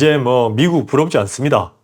이제 뭐 미국 부럽지 않습니다.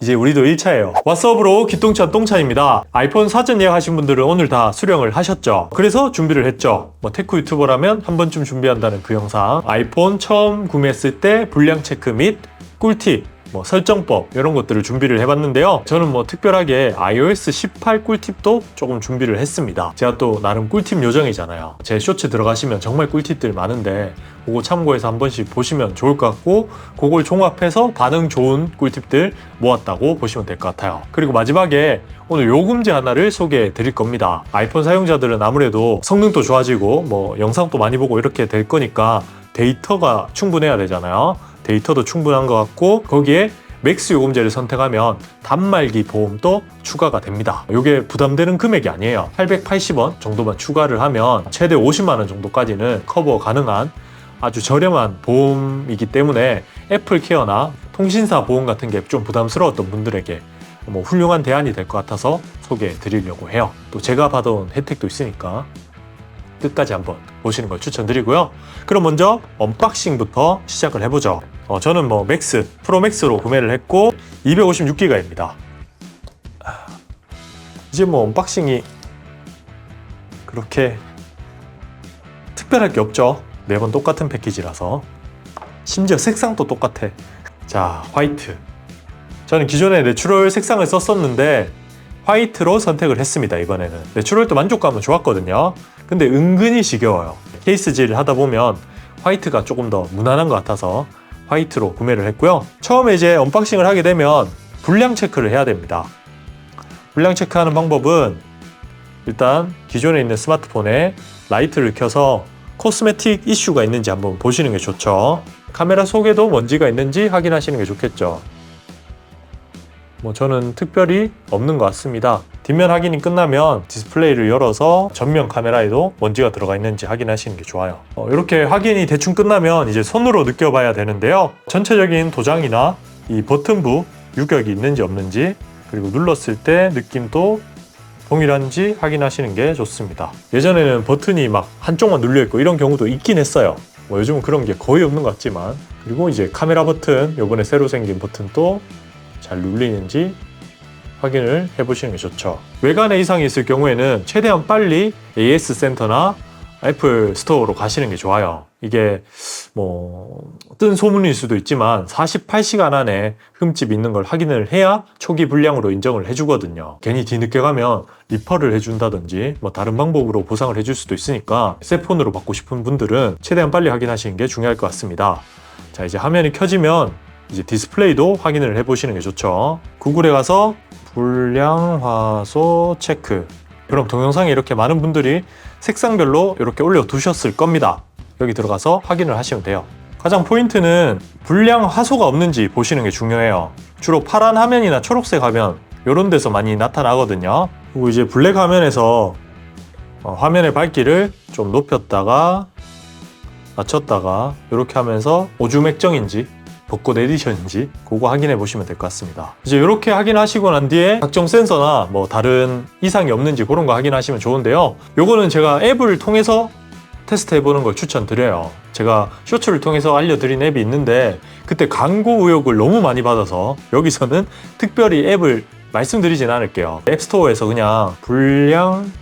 이제 우리도 1차예요. 왓츠업으로 기똥차 똥차입니다. 아이폰 사전 예약하신 분들은 오늘 다 수령을 하셨죠. 그래서 준비를 했죠. 뭐 테크 유튜버라면 한 번쯤 준비한다는 그 영상. 아이폰 처음 구매했을 때 불량 체크 및 꿀팁 뭐 설정법 이런 것들을 준비를 해봤는데요. 저는 뭐 특별하게 iOS 18 꿀팁도 조금 준비를 했습니다. 제가 또 나름 꿀팁 요정이잖아요. 제 쇼츠 들어가시면 정말 꿀팁들 많은데 그거 참고해서 한 번씩 보시면 좋을 것 같고 그걸 종합해서 반응 좋은 꿀팁들 모았다고 보시면 될 것 같아요. 그리고 마지막에 오늘 요금제 하나를 소개해 드릴 겁니다. 아이폰 사용자들은 아무래도 성능도 좋아지고 뭐 영상도 많이 보고 이렇게 될 거니까 데이터가 충분해야 되잖아요. 데이터도 충분한 것 같고 거기에 맥스 요금제를 선택하면 단말기 보험도 추가가 됩니다. 이게 부담되는 금액이 아니에요. 880원 정도만 추가를 하면 최대 50만 원 정도까지는 커버 가능한 아주 저렴한 보험이기 때문에 애플 케어나 통신사 보험 같은 게 좀 부담스러웠던 분들에게 뭐 훌륭한 대안이 될 것 같아서 소개해 드리려고 해요. 또 제가 받아온 혜택도 있으니까 끝까지 한번 보시는 걸 추천드리고요. 그럼 먼저 언박싱부터 시작을 해보죠. 어, 저는 뭐 맥스, 프로 맥스로 구매를 했고 256기가입니다. 이제 뭐 언박싱이 그렇게 특별할 게 없죠. 매번 똑같은 패키지라서 심지어 색상도 똑같아. 자, 화이트. 저는 기존에 내추럴 색상을 썼었는데 화이트로 선택을 했습니다. 이번에는 내추럴도 만족감은 좋았거든요. 근데 은근히 지겨워요. 케이스 질 하다 보면 화이트가 조금 더 무난한 것 같아서 화이트로 구매를 했고요. 처음에 이제 언박싱을 하게 되면 불량 체크를 해야 됩니다. 불량 체크하는 방법은 일단 기존에 있는 스마트폰에 라이트를 켜서 코스메틱 이슈가 있는지 한번 보시는 게 좋죠. 카메라 속에도 먼지가 있는지 확인하시는 게 좋겠죠. 뭐 저는 특별히 없는 것 같습니다. 뒷면 확인이 끝나면 디스플레이를 열어서 전면 카메라에도 먼지가 들어가 있는지 확인하시는 게 좋아요. 어, 이렇게 확인이 대충 끝나면 이제 손으로 느껴봐야 되는데요. 전체적인 도장이나 이 버튼부 유격이 있는지 없는지 그리고 눌렀을 때 느낌도 동일한지 확인하시는 게 좋습니다. 예전에는 버튼이 막 한쪽만 눌려 있고 이런 경우도 있긴 했어요. 뭐 요즘은 그런 게 거의 없는 것 같지만 그리고 이제 카메라 버튼 요번에 새로 생긴 버튼도 잘 눌리는지 확인을 해보시는 게 좋죠. 외관에 이상이 있을 경우에는 최대한 빨리 AS 센터나 애플 스토어로 가시는 게 좋아요. 이게 뭐 뜬 소문일 수도 있지만 48시간 안에 흠집 있는 걸 확인을 해야 초기 불량으로 인정을 해주거든요. 괜히 뒤늦게 가면 리퍼를 해준다든지 뭐 다른 방법으로 보상을 해줄 수도 있으니까 새 폰으로 받고 싶은 분들은 최대한 빨리 확인하시는 게 중요할 것 같습니다. 자 이제 화면이 켜지면 이제 디스플레이도 확인을 해보시는 게 좋죠. 구글에 가서 불량 화소 체크. 그럼 동영상에 이렇게 많은 분들이 색상별로 이렇게 올려두셨을 겁니다. 여기 들어가서 확인을 하시면 돼요. 가장 포인트는 불량 화소가 없는지 보시는 게 중요해요. 주로 파란 화면이나 초록색 화면 이런 데서 많이 나타나거든요. 그리고 이제 블랙 화면에서 어, 화면의 밝기를 좀 높였다가 낮췄다가 이렇게 하면서 오줌 액정인지 벚꽃 에디션인지 그거 확인해 보시면 될 것 같습니다. 이제 이렇게 확인하시고 난 뒤에 각종 센서나 뭐 다른 이상이 없는지 그런 거 확인하시면 좋은데요. 요거는 제가 앱을 통해서 테스트 해 보는 걸 추천드려요. 제가 쇼츠를 통해서 알려드린 앱이 있는데 그때 광고 의혹을 너무 많이 받아서 여기서는 특별히 앱을 말씀드리진 않을게요. 앱스토어에서 그냥 불량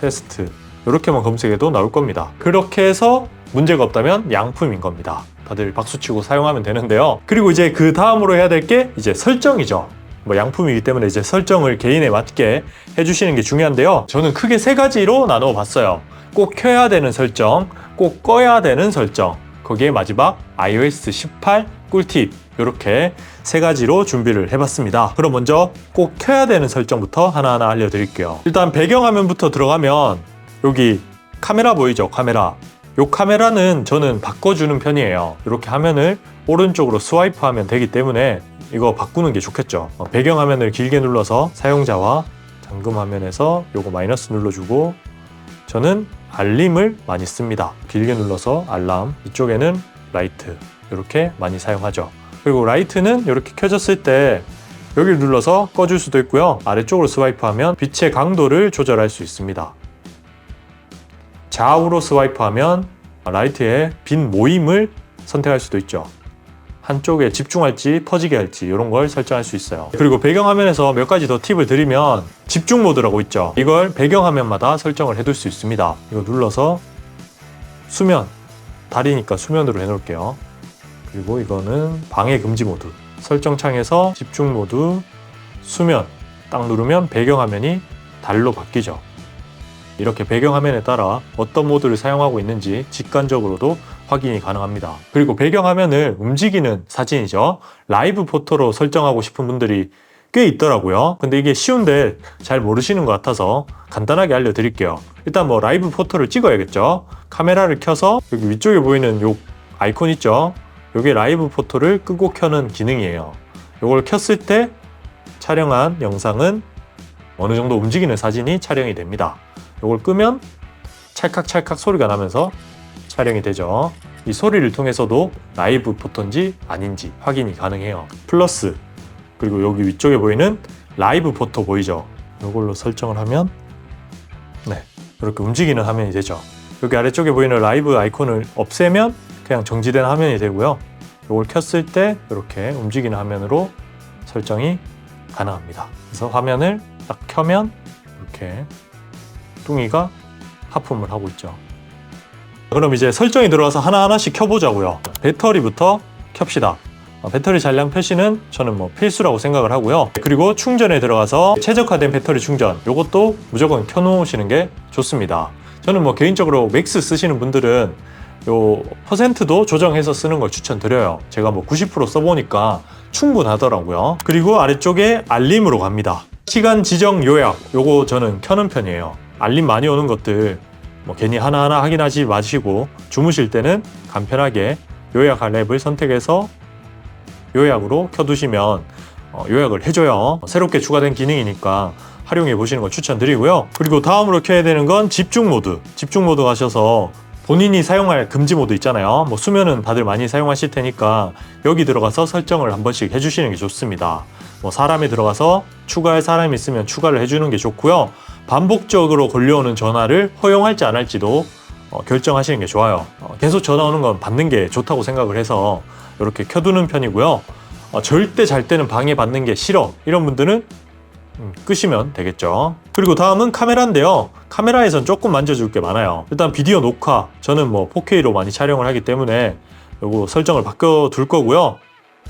테스트 이렇게만 검색해도 나올 겁니다. 그렇게 해서 문제가 없다면 양품인 겁니다. 다들 박수치고 사용하면 되는데요. 그리고 이제 그 다음으로 해야 될 게 이제 설정이죠. 뭐 양품이기 때문에 이제 설정을 개인에 맞게 해주시는 게 중요한데요. 저는 크게 세 가지로 나누어 봤어요. 꼭 켜야 되는 설정, 꼭 꺼야 되는 설정, 거기에 마지막 iOS 18 꿀팁 이렇게 세 가지로 준비를 해봤습니다. 그럼 먼저 꼭 켜야 되는 설정부터 하나하나 알려드릴게요. 일단 배경화면부터 들어가면 여기 카메라 보이죠? 카메라. 이 카메라는 저는 바꿔주는 편이에요. 이렇게 화면을 오른쪽으로 스와이프하면 되기 때문에 이거 바꾸는 게 좋겠죠. 어, 배경 화면을 길게 눌러서 사용자와 잠금 화면에서 이거 마이너스 눌러주고 저는 알림을 많이 씁니다. 길게 눌러서 알람 이쪽에는 라이트 이렇게 많이 사용하죠. 그리고 라이트는 이렇게 켜졌을 때 여기를 눌러서 꺼줄 수도 있고요. 아래쪽으로 스와이프하면 빛의 강도를 조절할 수 있습니다. 좌우로 스와이프하면 라이트의 빈 모임을 선택할 수도 있죠. 한쪽에 집중할지 퍼지게 할지 이런 걸 설정할 수 있어요. 그리고 배경화면에서 몇 가지 더 팁을 드리면 집중 모드라고 있죠. 이걸 배경화면마다 설정을 해둘 수 있습니다. 이거 눌러서 수면, 달이니까 수면으로 해놓을게요. 그리고 이거는 방해 금지 모드. 설정 창에서 집중 모드, 수면 딱 누르면 배경화면이 달로 바뀌죠. 이렇게 배경화면에 따라 어떤 모드를 사용하고 있는지 직관적으로도 확인이 가능합니다. 그리고 배경화면을 움직이는 사진이죠. 라이브 포토로 설정하고 싶은 분들이 꽤 있더라고요. 근데 이게 쉬운데 잘 모르시는 것 같아서 간단하게 알려드릴게요. 일단 뭐 라이브 포토를 찍어야겠죠. 카메라를 켜서 여기 위쪽에 보이는 요 아이콘 있죠. 요게 라이브 포토를 끄고 켜는 기능이에요. 요걸 켰을 때 촬영한 영상은 어느 정도 움직이는 사진이 촬영이 됩니다. 요걸 끄면 찰칵찰칵 소리가 나면서 촬영이 되죠. 이 소리를 통해서도 라이브 포토인지 아닌지 확인이 가능해요. 플러스 그리고 여기 위쪽에 보이는 라이브 포토 보이죠? 이걸로 설정을 하면 네 이렇게 움직이는 화면이 되죠. 여기 아래쪽에 보이는 라이브 아이콘을 없애면 그냥 정지된 화면이 되고요. 이걸 켰을 때 이렇게 움직이는 화면으로 설정이 가능합니다. 그래서 화면을 딱 켜면 이렇게 뚱이가 하품을 하고 있죠. 그럼 이제 설정이 들어와서 하나하나씩 켜보자고요. 배터리부터 켭시다. 어, 배터리 잔량 표시는 저는 뭐 필수라고 생각을 하고요. 그리고 충전에 들어가서 최적화된 배터리 충전 요것도 무조건 켜놓으시는 게 좋습니다. 저는 뭐 개인적으로 맥스 쓰시는 분들은 요 퍼센트도 조정해서 쓰는 걸 추천드려요. 제가 뭐 90% 써보니까 충분하더라고요. 그리고 아래쪽에 알림으로 갑니다. 시간 지정 요약 요거 저는 켜는 편이에요. 알림 많이 오는 것들 뭐 괜히 하나하나 확인하지 마시고 주무실 때는 간편하게 요약할 앱을 선택해서 요약으로 켜두시면 어, 요약을 해줘요. 새롭게 추가된 기능이니까 활용해 보시는 걸 추천드리고요. 그리고 다음으로 켜야 되는 건 집중 모드. 집중 모드 가셔서 본인이 사용할 금지 모드 있잖아요. 뭐 수면은 다들 많이 사용하실 테니까 여기 들어가서 설정을 한 번씩 해주시는 게 좋습니다. 뭐 사람이 들어가서 추가할 사람이 있으면 추가를 해주는 게 좋고요. 반복적으로 걸려오는 전화를 허용할지 안 할지도 어, 결정하시는 게 좋아요. 어, 계속 전화 오는 건 받는 게 좋다고 생각을 해서 이렇게 켜두는 편이고요. 어, 절대 잘 때는 방해받는 게 싫어. 이런 분들은 음, 끄시면 되겠죠. 그리고 다음은 카메라인데요. 카메라에선 조금 만져줄 게 많아요. 일단 비디오 녹화. 저는 뭐 4K로 많이 촬영을 하기 때문에 요거 설정을 바꿔 둘 거고요.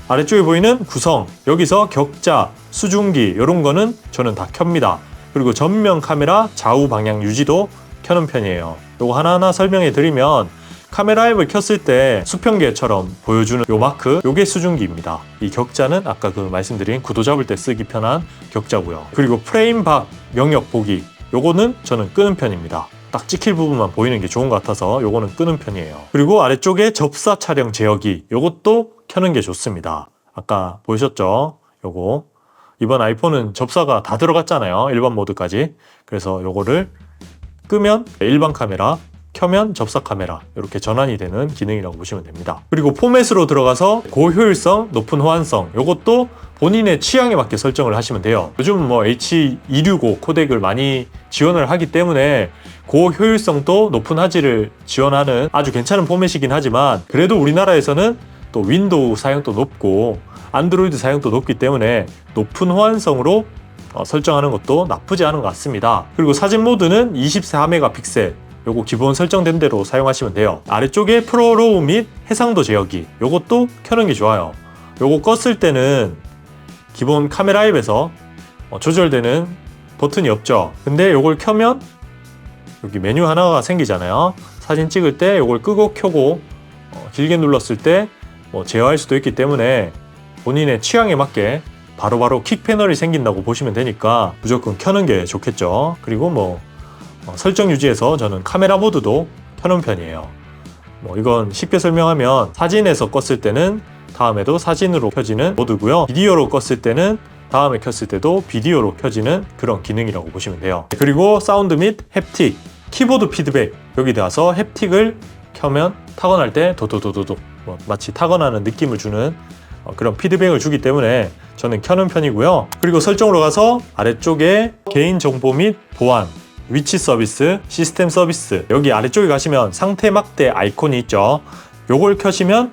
아래쪽에 보이는 구성. 여기서 격자, 수중기 이런 거는 저는 다 켭니다. 그리고 전면 카메라 좌우 방향 유지도 켜는 편이에요. 요거 하나하나 설명해 드리면 카메라 앱을 켰을 때 수평계처럼 보여주는 요 마크 요게 수중기입니다. 이 격자는 아까 그 말씀드린 구도 잡을 때 쓰기 편한 격자고요. 그리고 프레임 밖 영역 보기 요거는 저는 끄는 편입니다. 딱 찍힐 부분만 보이는 게 좋은 것 같아서 요거는 끄는 편이에요. 그리고 아래쪽에 접사 촬영 제어기 요것도 켜는 게 좋습니다. 아까 보셨죠? 요거 이번 아이폰은 접사가 다 들어갔잖아요. 일반 모드까지. 그래서 요거를 끄면 일반 카메라, 켜면 접사 카메라 이렇게 전환이 되는 기능이라고 보시면 됩니다. 그리고 포맷으로 들어가서 고효율성, 높은 호환성 이것도 본인의 취향에 맞게 설정을 하시면 돼요. 요즘 뭐 H265 코덱을 많이 지원을 하기 때문에 고효율성도 높은 화질을 지원하는 아주 괜찮은 포맷이긴 하지만 그래도 우리나라에서는 또 윈도우 사용도 높고 안드로이드 사용도 높기 때문에 높은 호환성으로 어, 설정하는 것도 나쁘지 않은 것 같습니다. 그리고 사진 모드는 24메가픽셀 요거 기본 설정된 대로 사용하시면 돼요. 아래쪽에 프로로우 및 해상도 제어기 요것도 켜는 게 좋아요. 요거 껐을 때는 기본 카메라 앱에서 어, 조절되는 버튼이 없죠. 근데 요걸 켜면 여기 메뉴 하나가 생기잖아요. 사진 찍을 때 요걸 끄고 켜고 어, 길게 눌렀을 때 뭐 제어할 수도 있기 때문에 본인의 취향에 맞게 바로바로 킥 패널이 생긴다고 보시면 되니까 무조건 켜는 게 좋겠죠. 그리고 뭐 어, 설정 유지에서 저는 카메라 모드도 켜놓은 편이에요. 뭐 이건 쉽게 설명하면 사진에서 껐을 때는 다음에도 사진으로 켜지는 모드고요. 비디오로 껐을 때는 다음에 켰을 때도 비디오로 켜지는 그런 기능이라고 보시면 돼요. 그리고 사운드 및 햅틱, 키보드 피드백 여기 들어서 햅틱을 켜면 타건할 때 도도도도도 뭐 마치 타건하는 느낌을 주는 어, 그런 피드백을 주기 때문에 저는 켜는 편이고요. 그리고 설정으로 가서 아래쪽에 개인 정보 및 보안 위치 서비스, 시스템 서비스 여기 아래쪽에 가시면 상태 막대 아이콘이 있죠. 요걸 켜시면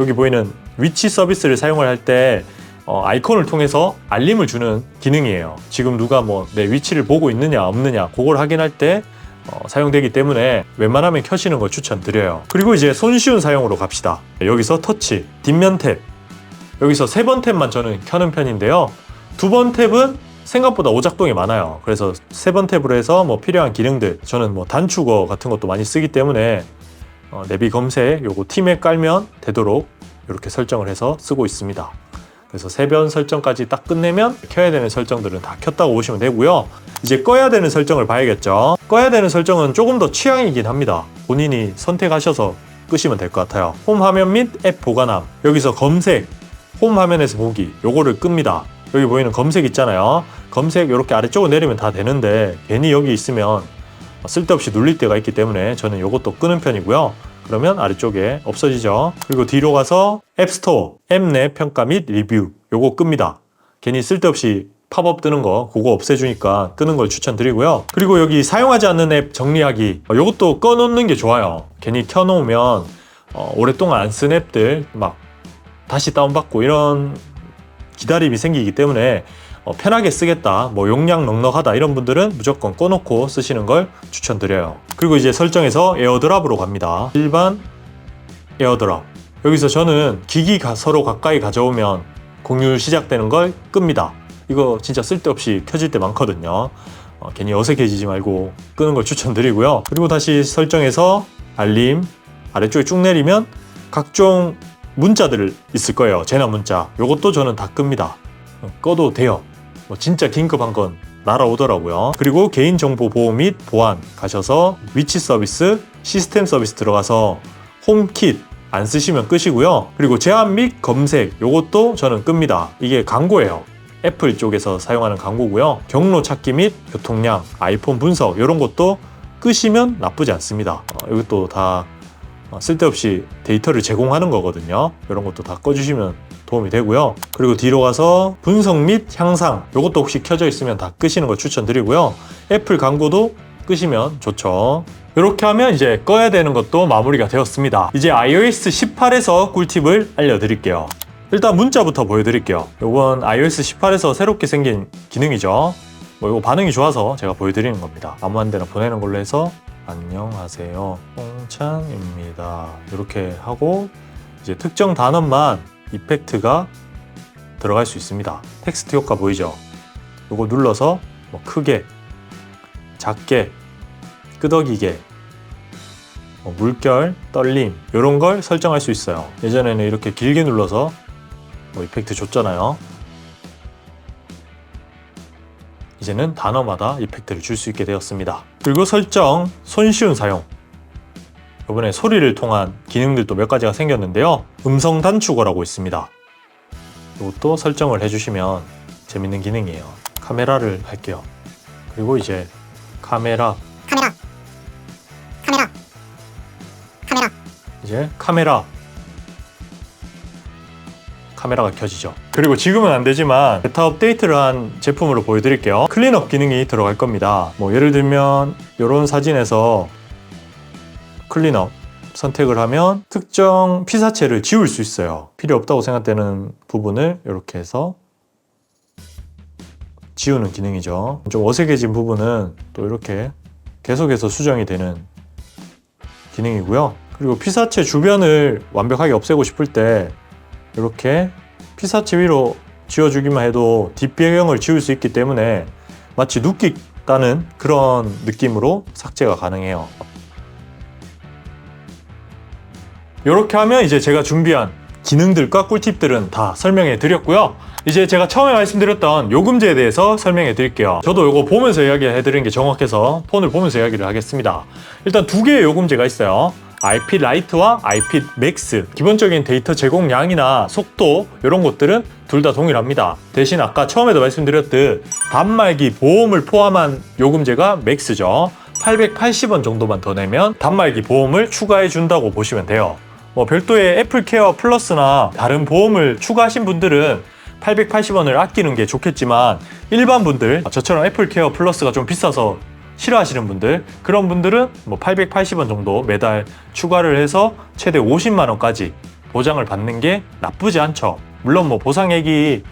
여기 보이는 위치 서비스를 사용을 할때 어, 아이콘을 통해서 알림을 주는 기능이에요. 지금 누가 뭐 내 위치를 보고 있느냐 없느냐 그걸 확인할 때 어, 사용되기 때문에 웬만하면 켜시는 걸 추천드려요. 그리고 이제 손쉬운 사용으로 갑시다. 여기서 터치, 뒷면 탭. 여기서 세 번 탭만 저는 켜는 편인데요. 두 번 탭은 생각보다 오작동이 많아요. 그래서 세 번 탭으로 해서 뭐 필요한 기능들 저는 뭐 단축어 같은 것도 많이 쓰기 때문에 어, 내비 검색 요거 팀에 깔면 되도록 이렇게 설정을 해서 쓰고 있습니다. 그래서 세변 설정까지 딱 끝내면 켜야 되는 설정들은 다 켰다고 보시면 되고요. 이제 꺼야 되는 설정을 봐야겠죠. 꺼야 되는 설정은 조금 더 취향이긴 합니다. 본인이 선택하셔서 끄시면 될 것 같아요. 홈 화면 및 앱 보관함. 여기서 검색, 홈 화면에서 보기. 요거를 끕니다. 여기 보이는 검색 있잖아요. 검색 이렇게 아래쪽으로 내리면 다 되는데 괜히 여기 있으면 쓸데없이 눌릴 때가 있기 때문에 저는 이것도 끄는 편이고요. 그러면 아래쪽에 없어지죠. 그리고 뒤로 가서 앱스토어, 앱 내 평가 및 리뷰 요거 끕니다. 괜히 쓸데없이 팝업 뜨는 거 그거 없애주니까 끄는 걸 추천드리고요. 그리고 여기 사용하지 않는 앱 정리하기 어, 요것도 꺼놓는 게 좋아요. 괜히 켜놓으면 어, 오랫동안 안 쓴 앱들 막 다시 다운받고 이런 기다림이 생기기 때문에 어, 편하게 쓰겠다, 뭐 용량 넉넉하다 이런 분들은 무조건 꺼놓고 쓰시는 걸 추천드려요. 그리고 이제 설정에서 에어드랍으로 갑니다. 일반 에어드랍. 여기서 저는 기기 가, 서로 가까이 가져오면 공유 시작되는 걸 끕니다. 이거 진짜 쓸데없이 켜질 때 많거든요. 어, 괜히 어색해지지 말고 끄는 걸 추천드리고요. 그리고 다시 설정에서 알림 아래쪽에 쭉 내리면 각종 문자들 있을 거예요. 재난 문자. 요것도 저는 다 끕니다. 어, 꺼도 돼요. 뭐 진짜 긴급한 건 날아오더라고요. 그리고 개인정보 보호 및 보안 가셔서 위치 서비스, 시스템 서비스 들어가서 홈킷 안 쓰시면 끄시고요. 그리고 제한 및 검색 요것도 저는 끕니다. 이게 광고예요. 애플 쪽에서 사용하는 광고고요. 경로 찾기 및 교통량, 아이폰 분석 이런 것도 끄시면 나쁘지 않습니다. 어, 이것도 다 어, 쓸데없이 데이터를 제공하는 거거든요. 이런 것도 다 꺼주시면 도움이 되고요. 그리고 뒤로 가서 분석 및 향상 이것도 혹시 켜져 있으면 다 끄시는 걸 추천드리고요. 애플 광고도 끄시면 좋죠. 이렇게 하면 이제 꺼야 되는 것도 마무리가 되었습니다. 이제 iOS 18에서 꿀팁을 알려드릴게요. 일단 문자부터 보여드릴게요. 이건 iOS 18에서 새롭게 생긴 기능이죠. 뭐 이거 반응이 좋아서 제가 보여드리는 겁니다. 아무 한 데나 보내는 걸로 해서 안녕하세요. 홍찬입니다. 이렇게 하고 이제 특정 단어만 이펙트가 들어갈 수 있습니다. 텍스트 효과 보이죠? 이거 눌러서 뭐 크게, 작게, 끄덕이게, 뭐 물결, 떨림 이런 걸 설정할 수 있어요. 예전에는 이렇게 길게 눌러서 뭐 이펙트 줬잖아요. 이제는 단어마다 이펙트를 줄 수 있게 되었습니다. 그리고 설정, 손쉬운 사용. 이번에 소리를 통한 기능들도 몇 가지가 생겼는데요. 음성 단축어라고 있습니다. 이것도 설정을 해주시면 재밌는 기능이에요. 카메라를 할게요. 그리고 이제 카메라, 카메라 카메라 카메라 이제 카메라 카메라가 켜지죠 그리고 지금은 안 되지만 베타 업데이트를 한 제품으로 보여드릴게요. 클린업 기능이 들어갈 겁니다. 뭐 예를 들면 이런 사진에서 클린업 선택을 하면 특정 피사체를 지울 수 있어요. 필요 없다고 생각되는 부분을 이렇게 해서 지우는 기능이죠. 좀 어색해진 부분은 또 이렇게 계속해서 수정이 되는 기능이고요. 그리고 피사체 주변을 완벽하게 없애고 싶을 때 이렇게 피사체 위로 지워주기만 해도 뒷배경을 지울 수 있기 때문에 마치 눕기 따는 그런 느낌으로 삭제가 가능해요. 이렇게 하면 이제 제가 준비한 기능들과 꿀팁들은 다 설명해 드렸고요. 이제 제가 처음에 말씀드렸던 요금제에 대해서 설명해 드릴게요. 저도 이거 보면서 이야기해 드리는 게 정확해서 폰을 보면서 이야기를 하겠습니다. 일단 두 개의 요금제가 있어요. IP 라이트와 IP 맥스 기본적인 데이터 제공량이나 속도 이런 것들은 둘 다 동일합니다. 대신 아까 처음에도 말씀드렸듯 단말기 보험을 포함한 요금제가 맥스죠. 880원 정도만 더 내면 단말기 보험을 추가해 준다고 보시면 돼요. 뭐 별도의 애플 케어 플러스나 다른 보험을 추가하신 분들은 880원을 아끼는 게 좋겠지만 일반 분들 저처럼 애플 케어 플러스가 좀 비싸서 싫어하시는 분들 그런 분들은 뭐 880원 정도 매달 추가를 해서 최대 50만 원까지 보장을 받는 게 나쁘지 않죠. 물론 뭐 보상액이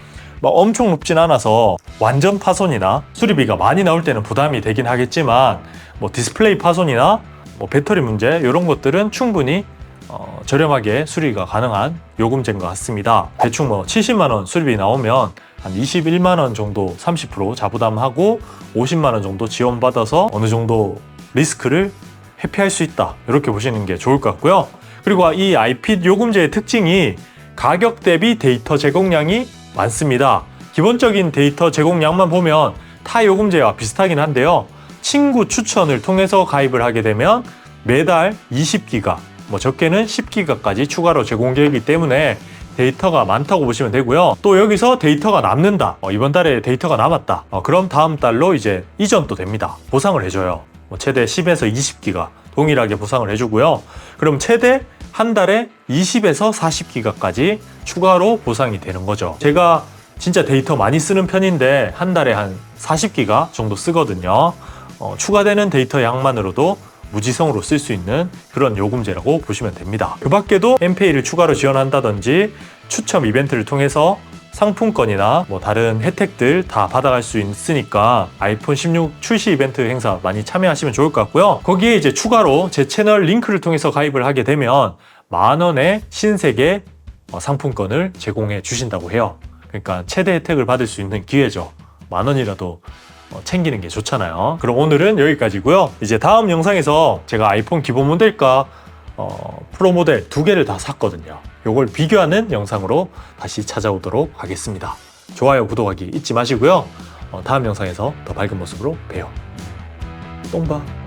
막 엄청 높진 않아서 완전 파손이나 수리비가 많이 나올 때는 부담이 되긴 하겠지만 뭐 디스플레이 파손이나 뭐 배터리 문제 이런 것들은 충분히 어, 저렴하게 수리가 가능한 요금제인 것 같습니다. 대충 뭐 70만 원 수리비 나오면 한 21만 원 정도 30% 자부담하고 50만 원 정도 지원받아서 어느 정도 리스크를 회피할 수 있다. 이렇게 보시는 게 좋을 것 같고요. 그리고 이 IP 요금제의 특징이 가격 대비 데이터 제공량이 많습니다. 기본적인 데이터 제공량만 보면 타 요금제와 비슷하긴 한데요. 친구 추천을 통해서 가입을 하게 되면 매달 20기가, 뭐 적게는 10기가까지 추가로 제공되기 때문에 데이터가 많다고 보시면 되고요. 또 여기서 데이터가 남는다. 어, 이번 달에 데이터가 남았다. 어, 그럼 다음 달로 이제 이전도 됩니다. 보상을 해줘요. 뭐 최대 10에서 20기가 동일하게 보상을 해주고요. 그럼 최대 한 달에 20에서 40기가까지 추가로 보상이 되는 거죠. 제가 진짜 데이터 많이 쓰는 편인데 한 달에 한 40기가 정도 쓰거든요. 어, 추가되는 데이터 양만으로도 무지성으로 쓸 수 있는 그런 요금제라고 보시면 됩니다. 그 밖에도 MPA를 추가로 지원한다든지 추첨 이벤트를 통해서 상품권이나 뭐 다른 혜택들 다 받아갈 수 있으니까 아이폰 16 출시 이벤트 행사 많이 참여하시면 좋을 것 같고요. 거기에 이제 추가로 제 채널 링크를 통해서 가입을 하게 되면 만 원의 신세계 어, 상품권을 제공해 주신다고 해요. 그러니까 최대 혜택을 받을 수 있는 기회죠. 만 원이라도 어, 챙기는 게 좋잖아요. 그럼 오늘은 여기까지고요. 이제 다음 영상에서 제가 아이폰 기본 모델과 어, 프로 모델 두 개를 다 샀거든요. 요걸 비교하는 영상으로 다시 찾아오도록 하겠습니다. 좋아요, 구독하기 잊지 마시고요. 어, 다음 영상에서 더 밝은 모습으로 봬요. 똥바.